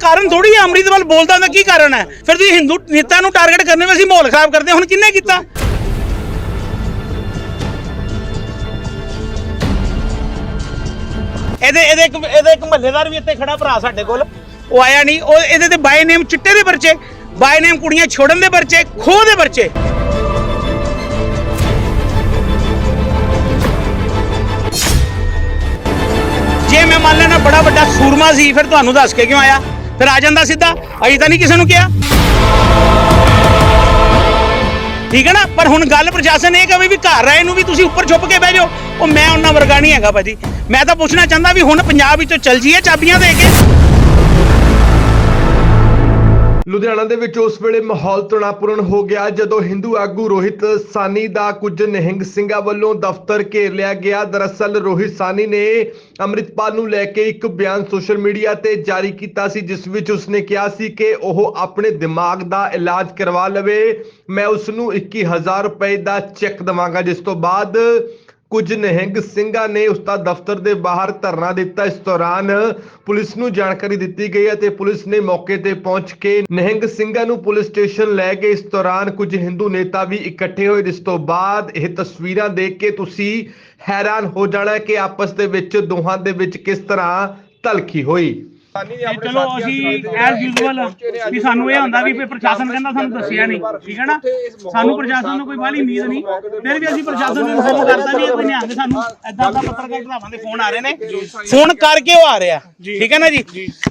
ਕਾਰਨ ਥੋੜੀ ਹੈ ਅੰਮ੍ਰਿਤਪਾਲ ਬੋਲਦਾ ਉਹਦਾ ਕੀ ਕਾਰਨ ਹੈ? ਫਿਰ ਤੁਸੀਂ ਹਿੰਦੂ ਨੇਤਾ ਨੂੰ ਟਾਰਗੇਟ ਕਰਨੇ ਵਿੱਚ ਅਸੀਂ ਮਾਹੌਲ ਖਰਾਬ ਕਰਦੇ ਹੁਣ ਕਿੰਨੇ ਕੀਤਾ? ਇਹਦੇ ਇਹਦੇ ਇੱਕ ਇਹਦੇ ਇੱਕ ਮਹੱਲੇਦਾਰ ਵੀ ਇੱਥੇ ਖੜਾ ਭਰਾ ਸਾਡੇ ਕੋਲ। ਉਹ ਆਇਆ ਨਹੀਂ। ਉਹ ਇਹਦੇ ਤੇ ਬਾਈ ਨੇਮ ਚਿੱਟੇ ਦੇ ਪਰਚੇ ਬਾਏ ਨੇਮ ਕੁੜੀਆਂ ਛੋੜਨ ਦੇ ਪਰਚੇ, ਖੋਹ ਦੇ ਪਰਚੇ। ਜੇ ਮੈਂ ਮੰਨ ਲੈਣਾ ਬੜਾ ਵੱਡਾ ਸੂਰਮਾ ਸੀ, ਫਿਰ ਤੁਹਾਨੂੰ ਦੱਸ ਕੇ ਕਿਉਂ ਆਇਆ? ਫਿਰ ਆ ਜਾਂਦਾ ਸਿੱਧਾ। ਅਜੇ ਤਾਂ ਨਹੀਂ ਕਿਸੇ ਨੂੰ ਕਿਹਾ। ਠੀਕ ਹੈ ਨਾ? ਪਰ ਹੁਣ ਗੱਲ ਪ੍ਰਸ਼ਾਸਨ ਇਹ ਕਹੇ ਵੀ ਘਰ ਰਹੇ ਨੂੰ ਵੀ ਤੁਸੀਂ ਉੱਪਰ ਛੁਪ ਕੇ ਬਹਿ ਜਾਓ। ਉਹ ਮੈਂ ਉਹਨਾਂ ਵਰਗਾ ਨਹੀਂ ਹੈਗਾ ਭਾਜੀ। ਮੈਂ ਤਾਂ ਪੁੱਛਣਾ ਚਾਹੁੰਦਾ ਵੀ ਹੁਣ ਪੰਜਾਬ ਵਿੱਚੋਂ ਚੱਲ ਜੀਏ ਚਾਬੀਆਂ ਦੇ ਕੇ। ਲੁਧਿਆਣਾ ਦੇ ਵਿੱਚ ਉਸ ਵੇਲੇ ਮਾਹੌਲ ਤਣਾਪੂਰਨ ਹੋ ਗਿਆ ਜਦੋਂ ਹਿੰਦੂ ਆਗੂ ਰੋਹਿਤ ਸਾਨੀ ਦਾ ਕੁਝ ਨਿਹੰਗ ਸਿੰਘਾਂ ਵੱਲੋਂ ਦਫ਼ਤਰ ਘੇਰ ਲਿਆ ਗਿਆ। ਦਰਅਸਲ ਰੋਹਿਤ ਸਾਨੀ ਨੇ ਅੰਮ੍ਰਿਤਪਾਲ ਨੂੰ ਲੈ ਕੇ ਇੱਕ ਬਿਆਨ ਸੋਸ਼ਲ ਮੀਡੀਆ ਤੇ ਜਾਰੀ ਕੀਤਾ ਸੀ, ਜਿਸ ਵਿੱਚ ਉਸਨੇ ਕਿਹਾ ਸੀ ਕਿ ਉਹ ਆਪਣੇ ਦਿਮਾਗ ਦਾ ਇਲਾਜ ਕਰਵਾ ਲਵੇ। ਮੈਂ ਉਸ ਨੂੰ 21000 ਰੁਪਏ ਦਾ ਚੈੱਕ ਦਵਾਂਗਾ, ਜਿਸ ਤੋਂ ਬਾਅਦ ਕੁਝ ਨਹਿੰਗ ਸਿੰਘਾਂ ਨੇ ਉਸ ਦਫ਼ਤਰ ਦੇ ਬਾਹਰ ਧਰਨਾ ਦਿੱਤਾ। ਇਸ ਦੌਰਾਨ ਪੁਲਿਸ ਨੂੰ ਜਾਣਕਾਰੀ ਦਿੱਤੀ ਗਈ ਅਤੇ ਪੁਲਿਸ ਨੇ ਮੌਕੇ ਤੇ ਪਹੁੰਚ ਕੇ ਨਹਿੰਗ ਸਿੰਘਾਂ ਨੂੰ ਪੁਲਿਸ ਸਟੇਸ਼ਨ ਲੈ ਕੇ ਇਸ ਦੌਰਾਨ ਕੁਝ ਹਿੰਦੂ ਨੇਤਾ ਵੀ ਇਕੱਠੇ ਹੋਏ। ਜਿਸ ਤੋਂ ਬਾਅਦ ਇਹ ਤਸਵੀਰਾਂ ਦੇਖ ਕੇ ਤੁਸੀਂ ਹੈਰਾਨ ਹੋ ਜਾਣਾ ਕਿ ਆਪਸ ਦੇ ਵਿੱਚ, ਦੋਹਾਂ ਦੇ ਵਿੱਚ ਕਿਸ ਤਰ੍ਹਾਂ ਤਲਖੀ ਹੋਈ। ਚਲੋ ਅਸੀਂ ਐਸ ਯੂਜ਼ੁਅਲ ਵੀ ਸਾਨੂੰ ਇਹ ਹੁੰਦਾ ਵੀ ਪ੍ਰਸ਼ਾਸਨ ਕਹਿੰਦਾ ਸਾਨੂੰ ਦੱਸਿਆ ਨਹੀਂ। ਠੀਕ ਹੈ ਨਾ? ਸਾਨੂੰ ਪ੍ਰਸ਼ਾਸਨ ਨੂੰ ਕੋਈ ਬਾਹਲੀ ਉਮੀਦ ਨਹੀਂ। ਫਿਰ ਵੀ ਅਸੀਂ ਪ੍ਰਸ਼ਾਸਨ ਨੂੰ ਇਨਫੋਰਮ ਕਰਤਾ ਵੀ ਇਹ ਕੋਈ ਨਿਹੰਗ ਸਾਨੂੰ ਐਦਾਂ ਦਾ ਪੱਤਰਕਾਰ ਭਰਾਵਾਂ ਦੇ ਫੋਨ ਆ ਰਹੇ ਨੇ। ਫੋਨ ਕਰਕੇ ਉਹ ਆ ਰਿਹਾ। ਠੀਕ ਹੈ ਨਾ ਜੀ?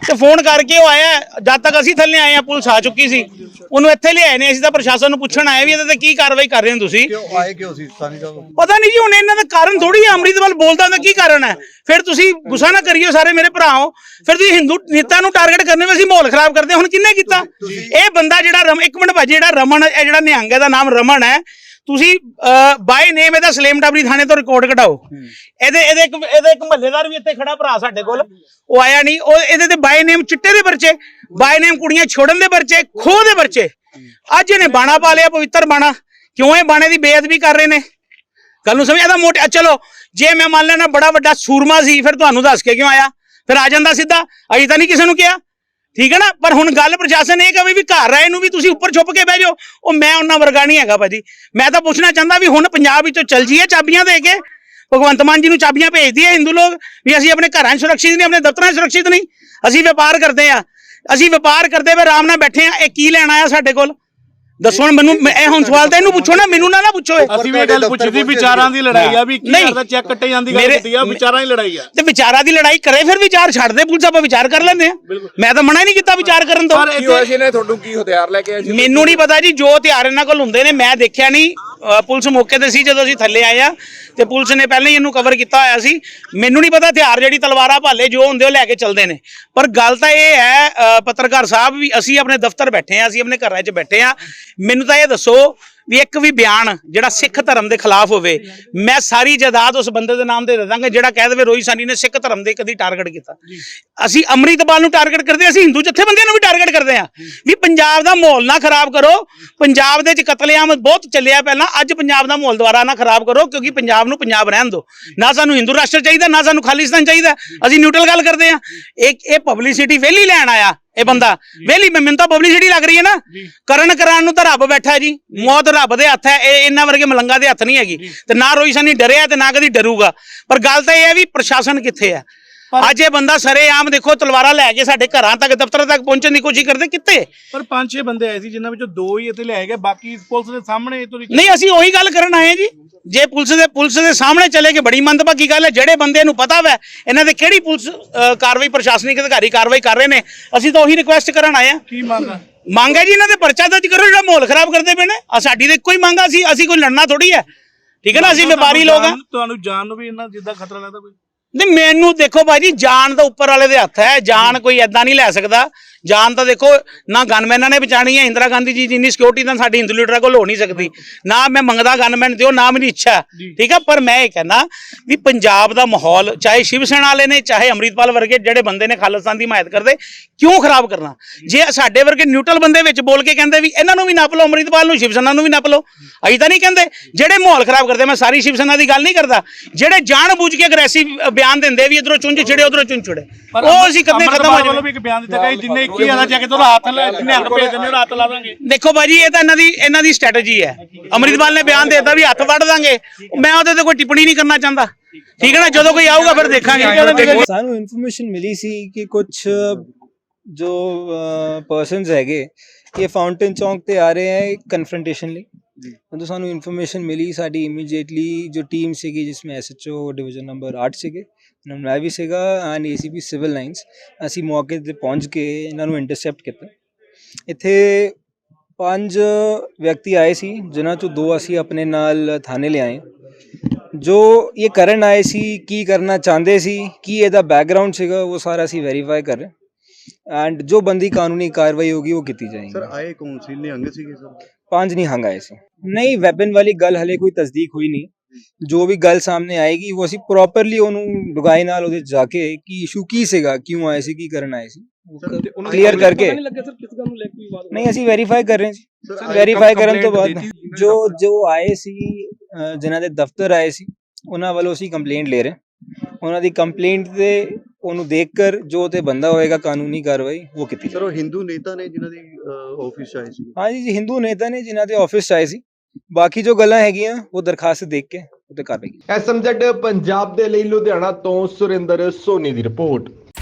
ਤੇ ਫੋਨ ਕਰਕੇ ਉਹ ਆਇਆ। ਜਦ ਤੱਕ ਅਸੀਂ ਥੱਲੇ ਆਏ ਆ ਪੁਲਿਸ ਆ ਚੁੱਕੀ ਸੀ। ਉਹਨੂੰ ਇੱਥੇ ਲਿਆਏ ਨੇ। ਅਸੀਂ ਤਾਂ ਪ੍ਰਸ਼ਾਸਨ ਨੂੰ ਪੁੱਛਣ ਆਏ ਵੀ ਇਹਦੇ ਤੇ ਕੀ ਕਾਰਵਾਈ ਕਰ ਰਹੇ ਹੋ ਤੁਸੀਂ? ਕਿਉਂ? ਆਏ ਕਿਉਂ ਸੀ? ਸਾਨੀ ਸਾਹਿਬ ਪਤਾ ਨਹੀਂ ਜੀ ਹੁਣ ਇਹਨਾਂ ਦਾ ਕਾਰਨ ਥੋੜੀ ਅੰਮ੍ਰਿਤਪਾਲ ਬੋਲਦਾ ਉਹਦਾ ਕੀ ਕਾਰਨ ਹੈ? ਫਿਰ ਤੁਸੀਂ ਗੁੱਸਾ ਨਾ ਕਰਿਓ ਸਾਰੇ ਮੇਰੇ ਭਰਾਓ ਫਿਰ ਤੁਸੀਂ ਹਿੰਦੂ ਨੇਤਾ ਨੂੰ ਟਾਰਗੇਟ ਕਰਨੇ ਵਿੱਚ ਅਸੀਂ ਮਾਹੌਲ ਖਰਾਬ ਕਰਦੇ। ਹੁਣ ਕਿੰਨੇ ਕੀਤਾ? ਇਹ ਬੰਦਾ ਜਿਹੜਾ ਰਮ ਇੱਕ ਮਿੰਟ ਭਾਜੀ ਜਿਹੜਾ ਰਮਨ ਇਹ ਜਿਹੜਾ ਨਿਹੰਗ ਦਾ ਨਾਮ ਰਮਨ ਹੈ। ਤੁਸੀਂ ਬਾਈ ਨੇਮ ਇਹਦਾ ਸਲੇਮ ਟਾਬਰੀ ਥਾਣੇ ਤੋਂ ਰਿਕਾਰਡ ਕਢਾਓ। ਇਹਦੇ ਇਹਦੇ ਇੱਕ ਇਹਦੇ ਇੱਕ ਮਹੱਲੇਦਾਰ ਵੀ ਇੱਥੇ ਖੜਾ ਭਰਾ ਸਾਡੇ ਕੋਲ। ਉਹ ਆਇਆ ਨਹੀਂ। ਉਹ ਇਹਦੇ ਤੇ ਬਾਈ ਨੇਮ ਚਿੱਟੇ ਦੇ ਪਰਚੇ ਬਾਈ ਨੇਮ ਕੁੜੀਆਂ ਛੋੜਨ ਦੇ ਪਰਚੇ ਖੋਹ ਦੇ ਪਰਚੇ। ਅੱਜ ਇਹਨੇ ਬਾਣਾ ਪਾ ਲਿਆ ਪਵਿੱਤਰ ਬਾਣਾ। ਕਿਉਂ ਇਹ ਬਾਣੇ ਦੀ ਬੇਅਦਬੀ ਕਰ ਰਹੇ ਨੇ? ਗੱਲ ਨੂੰ ਸਮਝ ਆਦਾ ਮੋਟੇ ਚਲੋ ਜੇ ਮੈਂ ਮੰਨ ਲੈਣਾ ਬੜਾ ਵੱਡਾ ਸੂਰਮਾ ਸੀ ਫਿਰ ਤੁਹਾਨੂੰ ਦੱਸ ਕੇ ਕਿਉਂ ਆਇਆ? ਫਿਰ ਆ ਜਾਂਦਾ ਸਿੱਧਾ। ਅਜੇ ਤਾਂ ਨਹੀਂ ਕਿਸੇ ਨੂੰ ਕਿਹਾ। ਠੀਕ ਹੈ ਨਾ? ਪਰ ਹੁਣ ਗੱਲ ਪ੍ਰਸ਼ਾਸਨ ਇਹ ਕਹੇ ਵੀ ਘਰ ਰਹੇ ਨੂੰ ਵੀ ਤੁਸੀਂ ਉੱਪਰ ਛੁਪ ਕੇ ਬਹਿ ਜਾਓ। ਉਹ ਮੈਂ ਉਹਨਾਂ ਵਰਗਾ ਨਹੀਂ ਹੈਗਾ ਭਾਜੀ। ਮੈਂ ਤਾਂ ਪੁੱਛਣਾ ਚਾਹੁੰਦਾ ਵੀ ਹੁਣ ਪੰਜਾਬ ਵਿੱਚੋਂ ਚੱਲ ਜੀਏ ਚਾਬੀਆਂ ਦੇ ਕੇ? ਭਗਵੰਤ ਮਾਨ ਜੀ ਨੂੰ ਚਾਬੀਆਂ ਭੇਜਦੀ ਹੈ ਹਿੰਦੂ ਲੋਕ ਵੀ ਅਸੀਂ ਆਪਣੇ ਘਰਾਂ 'ਚ ਸੁਰੱਖਿਅਤ ਨਹੀਂ, ਆਪਣੇ ਦਫ਼ਤਰਾਂ 'ਚ ਸੁਰੱਖਿਅਤ ਨਹੀਂ। ਅਸੀਂ ਵਪਾਰ ਕਰਦੇ ਆ। ਅਸੀਂ ਵਪਾਰ ਕਰਦੇ ਵੇ ਆਰਾਮ ਨਾਲ ਬੈਠੇ ਆ। ਇਹ ਕੀ ਲੈਣ ਆਇਆ ਸਾਡੇ ਕੋਲ? ਦੱਸੋ ਹੁਣ ਮੈਨੂੰ ਮੈਂ- ਇਹ ਹੁਣ ਸਵਾਲ ਤਾਂ ਇਹਨੂੰ ਪੁੱਛੋ ਨਾ ਮੈਨੂੰ ਨਾ ਨਾ ਪੁੱਛੋ ਇਹ। ਅਸੀਂ ਵੀ ਇਹ ਗੱਲ ਪੁੱਛੀ ਸੀ ਵਿਚਾਰਾਂ ਦੀ ਲੜਾਈ ਆ ਵੀ ਕੀ ਨਹੀਂ। ਕਰਦਾ ਚੈੱਕ ਕੱਟੇ ਜਾਂਦੀ ਗੱਲ ਮੇਰੇ- ਕੀਤੀ ਆ ਵਿਚਾਰਾਂ ਦੀ ਲੜਾਈ ਆ। ਤੇ ਵਿਚਾਰਾਂ ਦੀ ਲੜਾਈ ਕਰੇ ਫਿਰ ਵਿਚਾਰ ਛੱਡ ਦੇ ਪੁਲਿਸ ਆਪਾਂ ਵਿਚਾਰ ਕਰ ਲੈਂਦੇ ਆ। ਮੈਂ ਤਾਂ ਮਨਾ ਹੀ ਨਹੀਂ ਕੀਤਾ ਵਿਚਾਰ ਕਰਨ ਤੋਂ। ਪਰ ਸੀ ਇਹਨੇ? ਤੁਹਾਨੂੰ ਕੀ ਹਥਿਆਰ ਲੈ ਕੇ ਆਏ ਮੈਨੂੰ ਨਹੀਂ ਪਤਾ ਜੀ ਜੋ ਹਥਿਆਰ ਇਹਨਾਂ ਕੋਲ ਹੁੰਦੇ ਨੇ ਮੈਂ ਦੇਖਿਆ ਨਹੀਂ। ਪੁਲਿਸ ਮੌਕੇ ਤੇ ਸੀ ਜਦੋਂ ਅਸੀਂ ਥੱਲੇ ਆਏ ਆ ਤੇ ਪੁਲਿਸ ਨੇ ਪਹਿਲਾਂ ਹੀ ਇਹਨੂੰ ਕਵਰ ਕੀਤਾ ਹੋਇਆ ਸੀ। ਮੈਨੂੰ ਨਹੀਂ ਪਤਾ ਹਥਿਆਰ ਜਿਹੜੀ ਤਲਵਾਰਾਂ ਭਾਲੇ ਜੋ ਹੁੰਦੇ ਉਹ ਲੈ ਕੇ ਚੱਲਦੇ ਨੇ। ਪਰ ਗੱਲ ਤਾਂ ਇਹ ਹੈ ਅ, ਪੱਤਰਕਾਰ ਸਾਹਿਬ ਵੀ ਅਸੀਂ ਆਪਣੇ ਦਫ਼ਤਰ ਬੈਠੇ ਆ ਅਸੀਂ ਆਪਣੇ ਘਰਾਂ 'ਚ ਬੈਠੇ ਆ। ਮੈਨੂੰ ਤਾਂ ਇਹ ਦੱਸੋ ਵੀ ਇੱਕ ਵੀ ਬਿਆਨ ਜਿਹੜਾ ਸਿੱਖ ਧਰਮ ਦੇ ਖਿਲਾਫ ਹੋਵੇ ਮੈਂ ਸਾਰੀ ਜਾਇਦਾਦ ਉਸ ਬੰਦੇ ਦੇ ਨਾਮ ਤੇ ਦੇ ਦਾਂਗਾ ਜਿਹੜਾ ਕਹਿ ਦੇਵੇ ਰੋਈ ਸਾਨੀ ਨੇ ਸਿੱਖ ਧਰਮ ਦੇ ਕਦੀ ਟਾਰਗੇਟ ਕੀਤਾ। ਅਸੀਂ ਅੰਮ੍ਰਿਤਪਾਲ ਨੂੰ ਟਾਰਗੇਟ ਕਰਦੇ ਅਸੀਂ ਹਿੰਦੂ ਜਥੇਬੰਦੀਆਂ ਨੂੰ ਵੀ ਟਾਰਗੇਟ ਕਰਦੇ ਆ ਵੀ ਪੰਜਾਬ ਦਾ ਮਾਹੌਲ ਨਾ ਖਰਾਬ ਕਰੋ ਪੰਜਾਬ ਦੇ ਵਿੱਚ ਕਤਲੇਆਮ ਬਹੁਤ ਚੱਲਿਆ ਪਹਿਲਾਂ ਅੱਜ ਪੰਜਾਬ ਦਾ ਮਾਹੌਲ ਦੁਬਾਰਾ ਨਾ ਖਰਾਬ ਕਰੋ ਕਿਉਂਕਿ ਪੰਜਾਬ ਨੂੰ ਪੰਜਾਬ ਰਹਿਣ ਦਿਓ। ਨਾ ਸਾਨੂੰ ਹਿੰਦੂ ਰਾਸ਼ਟਰ ਚਾਹੀਦਾ ਨਾ ਸਾਨੂੰ ਖਾਲਿਸਤਾਨ ਚਾਹੀਦਾ ਅਸੀਂ ਨਿਊਟਰਲ ਗੱਲ ਕਰਦੇ ਆ ਇਹ ਇਹ ਪਬਲਿਸਿਟੀ ਵੇਲੀ ਲੈਣ ਆਇਆ। ਇਹ ਬੰਦਾ। ਵੇਲੀ ਮੈਨੂੰ ਤਾਂ ਪਬਲਿਸਿਟੀ ਲੱਗ ਰਹੀ ਹੈ ਨਾ। ਕਰਨ ਕਰਾਨ ਨੂੰ ਤਾਂ ਰੱਬ ਬੈਠਾ ਜੀ। ਮੌਤ ਰੱਬ ਦੇ ਹੱਥ ਹੈ ਇਹ ਇਹਨਾਂ ਵਰਗੇ ਮਲੰਗਾ ਦੇ ਹੱਥ ਨਹੀਂ ਹੈਗੀ। ਤੇ ਨਾ ਰੋਈ ਸਾਨੀ ਡਰਿਆ ਤੇ ਨਾ ਕਦੀ ਡਰੂਗਾ। ਪਰ ਗੱਲ ਤਾਂ ਇਹ ਹੈ ਵੀ ਪ੍ਰਸ਼ਾਸਨ ਕਿੱਥੇ ਹੈ? ਅੱਜ ਇਹ ਬੰਦਾ ਸਰੇਆਮ ਦੇਖੋ ਤਲਵਾਰਾਂ ਲੈ ਕੇ ਸਾਡੇ ਘਰਾਂ ਤੱਕ ਦਫ਼ਤਰਾਂ ਤੱਕ ਪਹੁੰਚਣ ਦੀ ਕੋਸ਼ਿਸ਼ ਕਰਦੇ ਕਿੱਥੇ? ਪਰ ਪੰਜ ਛੇ ਬੰਦੇ ਆਏ ਸੀ ਜਿਨ੍ਹਾਂ ਵਿੱਚੋਂ ਦੋ ਹੀ ਇੱਥੇ ਲਿਆਏ ਗਏ ਬਾਕੀ ਪੁਲਿਸ ਦੇ ਸਾਹਮਣੇ ਤੋਂ ਨਹੀਂ ਅਸੀਂ ਉਹੀ ਗੱਲ ਕਰਨ ਆਏ ਜੀ। ਜੇ ਪੁਲਿਸ ਦੇ ਪੁਲਿਸ ਦੇ ਸਾਹਮਣੇ ਚਲੇ ਕੇ ਬੜੀ ਮੰਦਭਾਗੀ ਗੱਲ ਹੈ ਜਿਹੜੇ ਬੰਦੇ ਨੂੰ ਪਤਾ ਵੈ ਇਹਨਾਂ ਦੇ ਕਿਹੜੀ ਪੁਲਿਸ ਅ, ਕਾਰਵਾਈ ਪ੍ਰਸ਼ਾਸਨਿਕ ਅਧਿਕਾਰੀ ਕਾਰਵਾਈ ਕਰ ਰਹੇ ਨੇ ਅਸੀਂ ਤਾਂ ਉਹੀ ਰਿਕੁਐਸਟ ਕਰਨ ਆਏ ਹਾਂ। ਕੀ ਮੰਗਾ ਮੰਗ ਹੈ ਜੀ ਇਹਨਾਂ ਦੇ ਪਰਚਾ ਦਰਜ ਕਰੋ ਜਿਹੜਾ ਮਾਹੌਲ ਖਰਾਬ ਕਰਦੇ ਪਏ ਨੇ। ਆ ਸਾਡੀ ਤਾਂ ਇੱਕੋ ਹੀ ਮੰਗ ਆ ਸੀ ਅਸੀਂ ਕੋਈ ਲੜਨਾ ਥੋੜੀ ਹੈ। ਠੀਕ ਹੈ ਨਾ ਅਸੀਂ ਵਪਾਰੀ ਲੋਕ ਆ ਤੁਹਾਨੂੰ ਜਾਨ ਨੂੰ ਵੀ ਇਹਨਾਂ ਜਿੱਦਾਂ ਖਤਰਾ ਲੱਗਦਾ ਕੋਈ? ਨਹੀਂ ਮੈਨੂੰ ਦੇਖੋ ਭਾਜੀ ਜਾਨ ਤਾਂ ਉੱਪਰ ਵਾਲੇ ਦੇ ਹੱਥ ਹੈ ਜਾਨ ਕੋਈ ਐਦਾਂ ਨਹੀਂ ਲੈ ਸਕਦਾ। ਜਾਨ ਤਾਂ ਦੇਖੋ ਨਾ ਗਨਮੈਨਾਂ ਨੇ ਬਚਾਣੀ ਹੈ ਇੰਦਰਾ ਗਾਂਧੀ ਜੀ ਜਿੰਨੀ ਸਿਕਿਉਰਿਟੀ ਤਾਂ ਸਾਡੀ ਹਿੰਦੂ ਲੀਡਰਾਂ ਕੋਲ ਹੋ ਨਹੀਂ ਸਕਦੀ। ਨਾ ਮੈਂ ਮੰਗਦਾ ਗਨਮੈਨ ਦਿਓ ਨਾ ਮੇਰੀ ਇੱਛਾ। ਠੀਕ ਹੈ ਪਰ ਮੈਂ ਇਹ ਕਹਿਣਾ ਵੀ ਪੰਜਾਬ ਦਾ ਮਾਹੌਲ ਚਾਹੇ ਸ਼ਿਵ ਸੈਨਾ ਵਾਲੇ ਨੇ ਚਾਹੇ ਅੰਮ੍ਰਿਤਪਾਲ ਵਰਗੇ ਜਿਹੜੇ ਬੰਦੇ ਨੇ ਖਾਲਿਸਤਾਨ ਦੀ ਹਮਾਇਤ ਕਰਦੇ ਕਿਉਂ ਖਰਾਬ ਕਰਨਾ? ਜੇ ਸਾਡੇ ਵਰਗੇ ਨਿਊਟਰਲ ਬੰਦੇ ਵਿੱਚ ਬੋਲ ਕੇ ਕਹਿੰਦੇ ਵੀ ਇਹਨਾਂ ਨੂੰ ਵੀ ਨੱਪ ਲਓ ਅੰਮ੍ਰਿਤਪਾਲ ਨੂੰ ਸ਼ਿਵ ਸੈਨਾ ਨੂੰ ਵੀ ਨੱਪ ਲਓ ਅਸੀਂ ਤਾਂ ਨਹੀਂ ਕਹਿੰਦੇ। ਜਿਹੜੇ ਮਾਹੌਲ ਖਰਾਬ ਕਰਦੇ ਮੈਂ ਸਾਰੀ ਸ਼ਿਵ ਸੈਨਾ ਦੀ ਗੱਲ ਨਹੀਂ ਕਰਦਾ। ਜਿਹੜੇ ਜਾਣ ਬੁੱਝ ਕੇ ਅਗਰੈਸਿਵ ਬਿਆਨ ਦਿੰਦੇ ਵੀ ਇਧਰੋਂ ਚੁੰਝ ਛਿੜੇ ਉਧਰੋਂ ਚੁੰਝ ਛਿੜੇ। ਉਹ ਅਸੀਂ ਕਦੇ ਖਤਮ ਹੋ ਵੱਲੋਂ ਜਾਵੇ ਵੀ ਇੱਕ ਬਿਆਨ ਦਿੱਤਾ ਗਿਆ ਸੀ, ਜਿੰਨੇ ਕੀ ਆਦਾ ਜਾ ਕੇ ਤੋਂ ਹੱਥ ਲੈ ਜਿੰਨੇ ਹੱਥ ਭੇਜ ਦਿੰਦੇ ਹੱਥ ਲਾ ਦਾਂਗੇ। ਦੇਖੋ ਬਾਜੀ ਇਹ ਤਾਂ ਇਹਨਾਂ ਦੀ ਇਹਨਾਂ ਦੀ ਸਟ੍ਰੈਟਜੀ ਹੈ। ਅੰਮ੍ਰਿਤਪਾਲ ਨੇ ਬਿਆਨ ਦੇਤਾ ਵੀ ਹੱਥ ਵੱਢ ਦਾਂਗੇ। ਮੈਂ ਉਹਦੇ ਤੇ ਕੋਈ ਟਿੱਪਣੀ ਨਹੀਂ ਕਰਨਾ ਚਾਹੁੰਦਾ। ਠੀਕ ਹੈ ਨਾ? ਜਦੋਂ ਕੋਈ ਆਊਗਾ ਫਿਰ ਦੇਖਾਂਗੇ। ਸਾਨੂੰ ਇਨਫੋਰਮੇਸ਼ਨ ਮਿਲੀ ਸੀ ਕਿ ਕੁਝ ਜੋ ਪਰਸਨਸ ਹੈਗੇ ਇਹ ਫਾਊਂਟੇਨ ਚੌਂਕ ਤੇ ਆ ਰਹੇ ਹੈ ਕਨਫਰੰਟੇਸ਼ਨ ਲਈ। ਜਦੋਂ ਸਾਨੂੰ ਇਨਫੋਰਮੇਸ਼ਨ ਮਿਲੀ ਸਾਡੀ ਇਮੀਡੀਏਟਲੀ ਜੋ ਟੀਮ ਸੀਗੀ ਜਿਸ ਜਿਸमें ਐਸਐਚਓ ਡਿਵੀਜ਼ਨ ਨੰਬਰ 8 ਸੀਗੇ ਨਾਲ ਮੈਂ ਵੀ ਸੀਗਾ ਐਂਡ ਏਸੀਪੀ ਸਿਵਲ ਲਾਈਨਸ ਅਸੀਂ ਮੌਕੇ ਤੇ ਪਹੁੰਚ ਕੇ ਇਹਨਾਂ ਨੂੰ ਇੰਟਰਸੈਪਟ ਕੀਤਾ। ਇੱਥੇ ਪੰਜ ਵਿਅਕਤੀ ਆਏ ਸੀ, ਜਿਨ੍ਹਾਂ ਚੋਂ ਦੋ ਅਸੀਂ ਆਪਣੇ ਨਾਲ ਥਾਣੇ ਲਿਆਏ। ਜੋ ਇਹ ਕਰਨ ਆਏ ਸੀ, ਕੀ ਕਰਨਾ ਚਾਹੁੰਦੇ ਸੀ, ਕੀ ਇਹਦਾ ਬੈਕਗ੍ਰਾਉਂਡ ਸੀਗਾ, ਉਹ ਸਾਰਾ ਅਸੀਂ ਵੈਰੀਫਾਈ ਕਰ ਰਹੇ ਐਂਡ ਜੋ ਬੰਦੀ ਕਾਨੂੰਨੀ ਕਾਰਵਾਈ ਹੋਗੀ ਉਹ ਕੀਤੀ ਜਾਏਗੀ। ਸਰ ਆਏ ਕੌਣ ਸੀ? ਨਿਹੰਗ ਸੀਗੇ ਸਰ? ਪੰਜ ਨਹੀਂ ਹੰਗ ਆਏ ਸੀ। ਨਹੀਂ ਵੈਪਨ ਵਾਲੀ ਗੱਲ ਹਲੇ ਕੋਈ ਤਸਦੀਕ ਹੋਈ ਨਹੀਂ। ਜੋ ਵੀ ਗੱਲ ਸਾਹਮਣੇ ਆਏਗੀ ਉਹ ਅਸੀਂ ਪ੍ਰੋਪਰਲੀ ਉਹਨੂੰ ਡੁਗਾਈ ਨਾਲ ਉਹਦੇ ਜਾ ਕੇ ਕੀ ਇਸ਼ੂ ਕੀ ਸੀਗਾ ਕਿਉਂ ਆਏ ਸੀ ਕੀ ਕਰਨ ਆਏ ਸੀ ਕਲੀਅਰ ਕਰਕੇ। ਨਹੀਂ ਅਸੀਂ ਵੈਰੀਫਾਈ ਕਰ ਰਹੇ ਸੀ ਵੈਰੀਫਾਈ ਕਰਨ ਤੋਂ ਬਾਅਦ ਜੋ ਜੋ ਆਏ ਸੀ ਜਿਨ੍ਹਾਂ ਦੇ ਦਫ਼ਤਰ ਆਏ ਸੀ ਉਹਨਾਂ ਵੱਲੋਂ ਅਸੀਂ ਕੰਪਲੇਂਟ ਲੈ ਰਹੇ। ਉਹਨਾਂ ਦੀ ਕੰਪਲੇਂਟ ਤੇ ਉਹਨੂੰ ਦੇਖ ਕਰ ਜੋ ਤੇ ਬੰਦਾ ਹੋਏਗਾ ਕਾਨੂੰਨੀ ਕਾਰਵਾਈ ਉਹ ਕੀਤੀ ਸਰ ਉਹ ਹਿੰਦੂ ਨੇਤਾ ਨੇ ਜਿਨ੍ਹਾਂ ਦੀ ਆਫਿਸ ਆਏ ਸੀ। ਹਾਂਜੀ ਜੀ ਹਿੰਦੂ ਨੇਤਾ ਨੇ ਜਿਨ੍ਹਾਂ ਦੇ ਆਫਿਸ 'ਚ ਆਏ ਸੀ। ਬਾਕੀ ਜੋ ਗੱਲਾਂ ਹੈਗੀਆਂ ਉਹ ਦਰਖਾਸਤ ਦੇਖ ਕੇ ਉਤੇ ਕਾਰਵਾਈ ਕੀਤੀ ਐਸਐਮਜ਼ੈਡ ਪੰਜਾਬ ਦੇ ਲਈ ਲੁਧਿਆਣਾ ਤੋਂ ਸੁਰਿੰਦਰ ਸੋਨੀ ਦੀ ਰਿਪੋਰਟ।